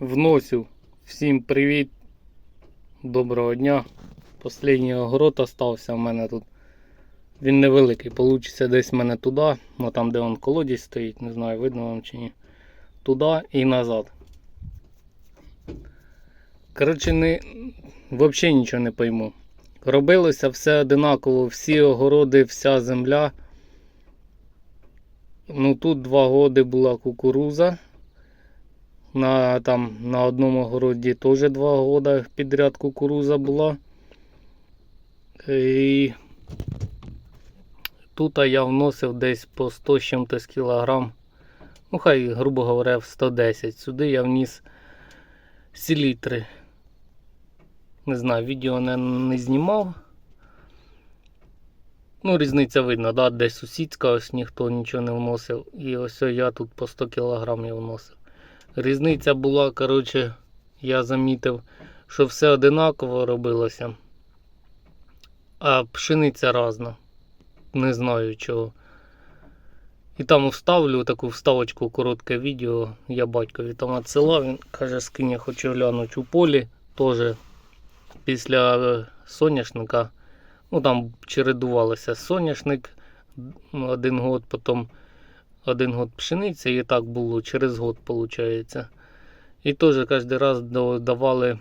вносив. Всім привіт. Доброго дня. Послідній огород остався в мене тут. Він невеликий, получиться десь в мене туди, ну там де он колодязь стоїть, не знаю, видно вам чи ні. Туди і назад. Коротше, не, взагалі нічого не пойму. Робилося все одинаково, всі огороди, вся земля. Ну тут два роки була кукуруза. На, там, на одному городі теж два роки підряд кукуруза була. І тут я вносив десь по 100 з чим-то кілограм. Ну, хай, грубо говоря, в 110. Сюди я вніс селітри. Не знаю, відео не, не знімав. Ну, різниця видно, да? десь сусідська, ось ніхто нічого не вносив. І ось я тут по 100 кг я вносив. Різниця була, коротше, я замітив, що все одинаково робилося. А пшениця разна. Не знаю чого. І там вставлю таку вставочку, коротке відео. Я батькові там надсилав. Він каже, скинь, я хочу глянути у полі. Теж після е, соняшника. Ну там чередувалося соняшник один год, потім один год пшениця, і так було через год, виходить. І теж кожен раз давали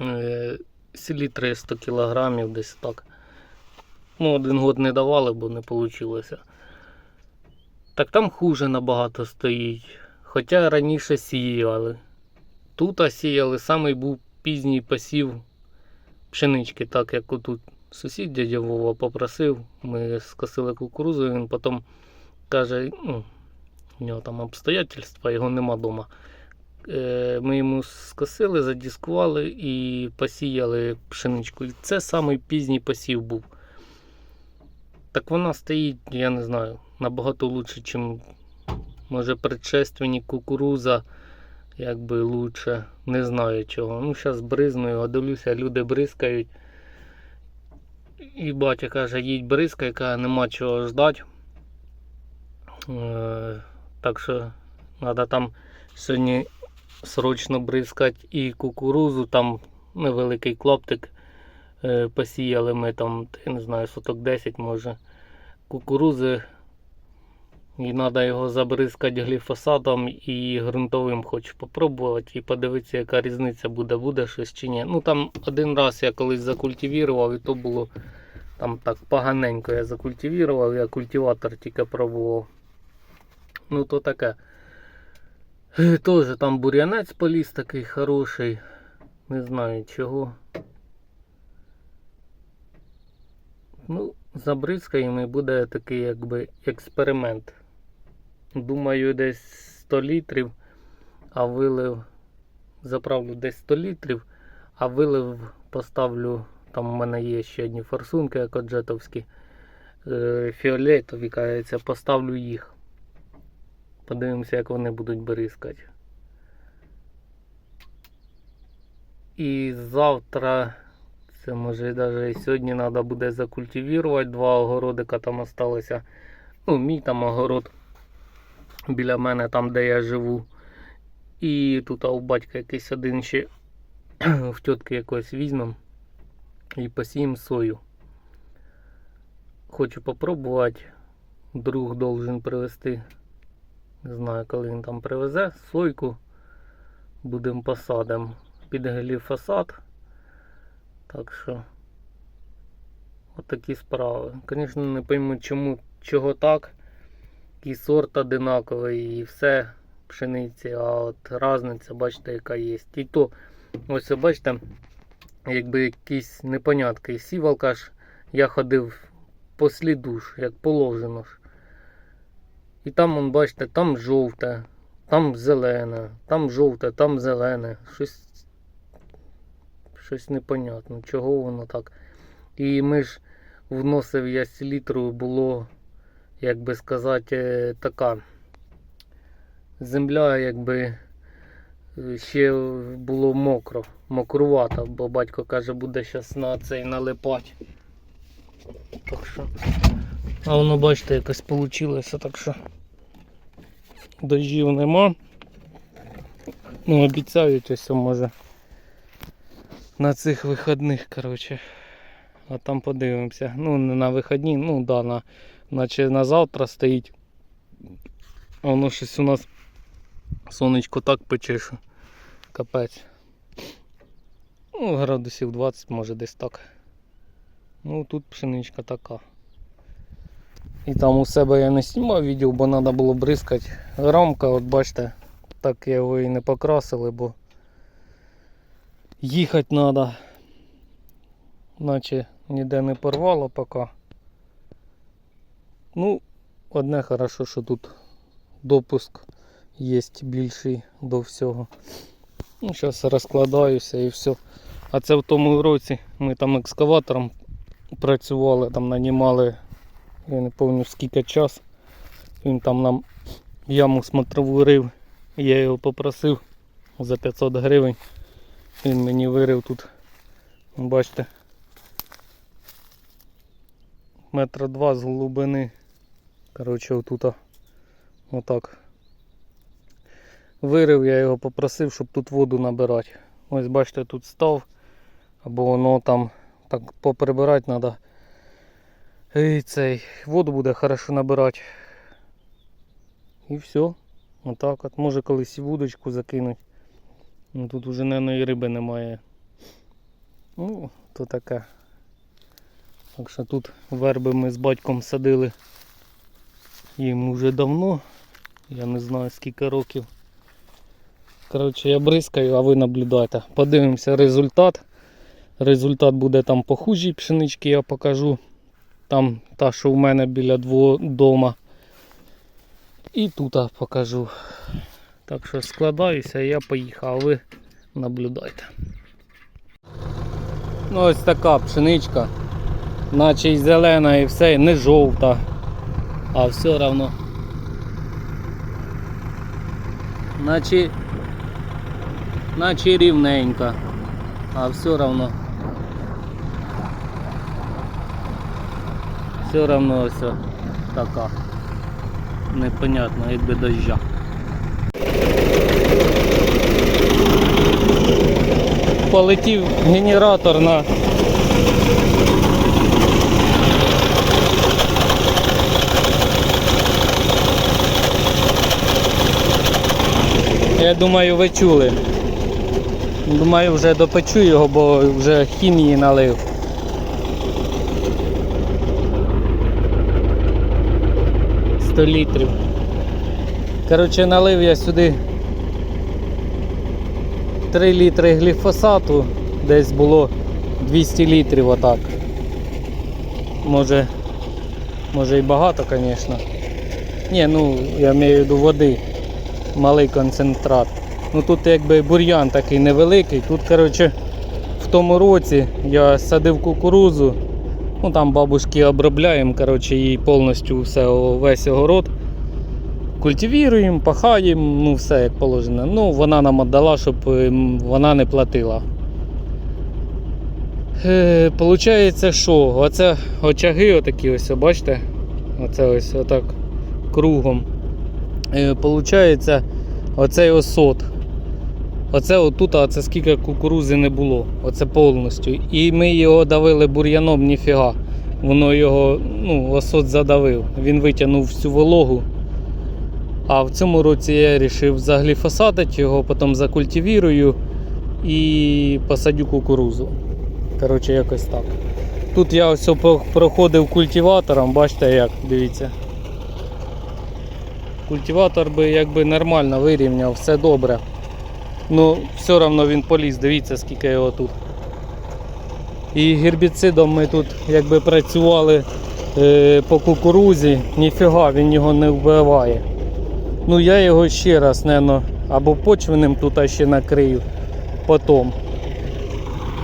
е, селітри 100 кілограмів десь так. Ну, один год не давали, бо не вийшло. Так там хуже набагато стоїть. Хоча раніше сіяли. Тут сіяли, самий був пізній посів пшенички, так як отут сусід дядя Вова попросив. Ми скосили кукурузу, він потім каже, ну, у нього там обстоятельства, його нема вдома. Е, Ми йому скосили, задіскували і посіяли пшеничку. І це самий пізній посів був. Так вона стоїть, я не знаю, набагато лучше, ніж може предшественник кукуруза. Якби лучше. Не знаю чого. Ну, зараз бризною, а дивлюся, люди бризкають. І батя каже, їдь бризка, яка нема чого ждати. Е, так що треба там сьогодні срочно бризкати і кукурузу, там невеликий клоптик е, посіяли ми там, я не знаю, соток 10 може кукурузи. І треба його забризкати гліфосатом і ґрунтовим хочу попробувати і подивитися, яка різниця буде, буде щось чи ні. Ну там один раз я колись закультивував і то було там так поганенько я закультивував, я культиватор тільки пробував. Ну то таке. Е, Теж там бур'янець поліз такий хороший. Не знаю чого. Ну, забризкаємо і буде такий якби експеримент. Думаю, десь 100 літрів, а вилив, заправлю десь 100 літрів, а вилив поставлю, там у мене є ще одні форсунки, екоджетовські, е, фіолетові, кажеться, поставлю їх. Подивимося, як вони будуть бризкати. І завтра, це може навіть і сьогодні треба буде закультивувати. Два огородика там залишилося. Ну, мій там огород біля мене, там де я живу. І тут у батька якийсь один ще в тітки якось візьмем і посіємо сою. Хочу попробувати. Друг должен привезти. Не знаю, коли він там привезе сойку. Будемо посадимо під гліфосат. Так що отакі справи. Звісно, не пойму чому, чого так. І сорт одинаковий, і все пшениці, а от різниця, бачите, яка є. І то, ось бачите, якби якісь непонятки. Сівалка ж я ходив по сліду ж, як положено ж. І там, бачите, там жовте, там зелене, там жовте, там зелене. Щось щось непонятно, чого воно так. І ми ж вносив я селітру, було, як би сказати, така земля, якби ще було мокро, мокрувато, бо батько каже, буде зараз на цей налипати. Так що, а воно, бачите, якось вийшло, так що дощів нема. Ну, обіцяють ось може. На цих вихідних, коротше. А там подивимося. Ну, не на вихідні, ну да, на, наче на завтра стоїть. А воно щось у нас сонечко так пече, що капець. Ну, градусів 20, може десь так. Ну тут пшеничка така. І там у себе я не знімав відео, бо треба було бризкати. Рамка, от бачите, так його і не покрасили, бо їхати треба. Наче ніде не порвало поки. Ну, одне хорошо, що тут допуск є більший до всього. Ну, зараз розкладаюся і все. А це в тому році ми там екскаватором працювали, там нанімали, я не пам'ятаю скільки час. Він там нам яму смотрову рив. Я його попросив за 500 гривень. Він мені вирив тут. Бачите. Метра два з глибини. Коротше, отут. Отак. Вирив я його попросив, щоб тут воду набирати. Ось бачите, тут став. Або воно там так поприбирати треба. І цей воду буде хорошо набирати. І все. Отак от. Може колись і вудочку закинуть. Ну тут вже не риби немає. Ну, то таке. Так що тут верби ми з батьком садили їм уже давно. Я не знаю скільки років. Коротше, я бризкаю, а ви наблюдайте. Подивимося результат. Результат буде там по хужій пшенички, я покажу. Там та, що в мене біля дома. І тут покажу. Так що складаюся, я поїхав, а ви наблюдайте. Ну ось така пшеничка. Наче й зелена і все, не жовта. А все одно. Наче, наче рівненька. А все одно. Все одно ось така. Непонятно, якби дождя. Полетів генератор на Я думаю, ви чули. Думаю, вже допечу його, бо вже хімії налив. Сто літрів. Коротше, налив я сюди 3 літри гліфосату, десь було 200 літрів отак. Може, може і багато, звісно. Ні, ну я маю в виду води малий концентрат. Ну Тут якби бур'ян такий невеликий. Тут коротше, в тому році я садив кукурузу. Ну Там бабушки обробляємо коротше, її повністю все, весь огород. Культивіруємо, пахаємо, ну все як положено. Ну Вона нам віддала, щоб ем, вона не платила. Е, Получається, що? Оце очаги отакі ось, бачите? Оце ось отак кругом. Е, Получається оцей осот. Оце отут, а це скільки кукурузи не було. Оце повністю. І ми його давили бур'яном, ніфіга. Воно його, ну, осот задавив. Він витягнув всю вологу. А в цьому році я вирішив загліфосатити його, потім закультивірую і посадю кукурузу. Коротше, якось так. Тут я ось проходив культиватором, бачите як, дивіться. Культиватор би якби нормально вирівняв, все добре. Ну, все одно він поліз, дивіться, скільки його тут. І гербіцидом ми тут якби працювали е, по кукурузі, ніфіга він його не вбиває. Ну я його ще раз, наверное, або почвеним тут ще накрию потім.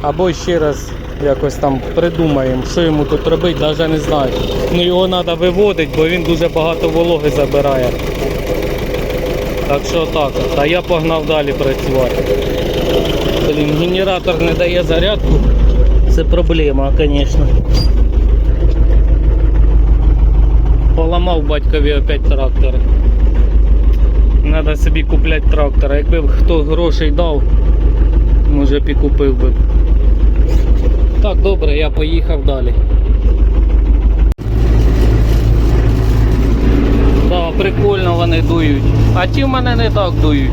Або ще раз якось там придумаємо, що йому тут робити, навіть не знаю. Ну його треба виводити, бо він дуже багато вологи забирає. Так що так. А я погнав далі працювати. Блін, генератор не дає зарядку. Це проблема, звісно. Поламав батькові опять трактор. Треба собі купляти трактора. Якби хто грошей дав, може б і купив би. Так, добре, я поїхав далі. Так, прикольно вони дують. А ті в мене не так дують.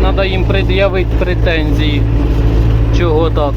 Треба їм пред'явити претензії. Чого так?